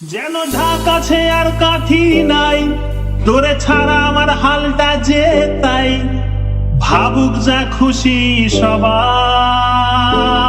যেন ঢাকাছে আর কাঠি নাই, তোরে ছাড়া আমার হালটা যে তাই। ভাবুক যা খুশি সবাই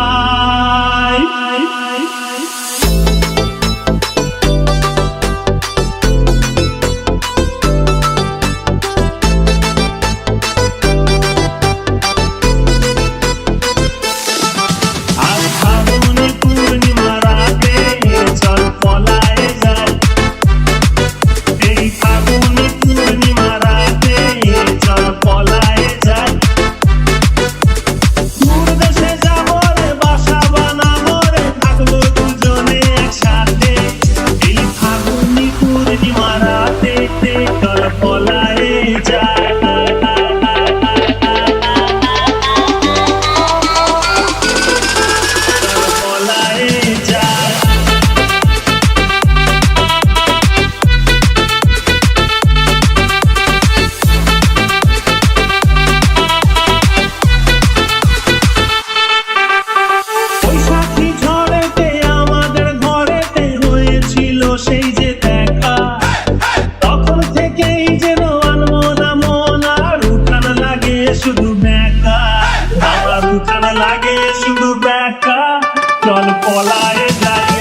শুধু ব্যাকা আমার উঠানা লাগে শুধু ব্যাকা চল পলায় যায়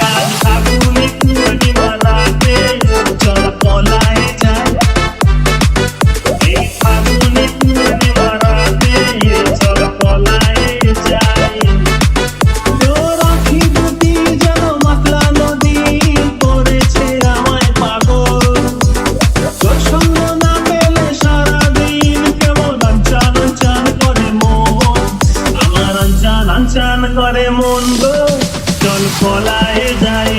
আনচান আনচান করে মন গো। চল ফলায় যায়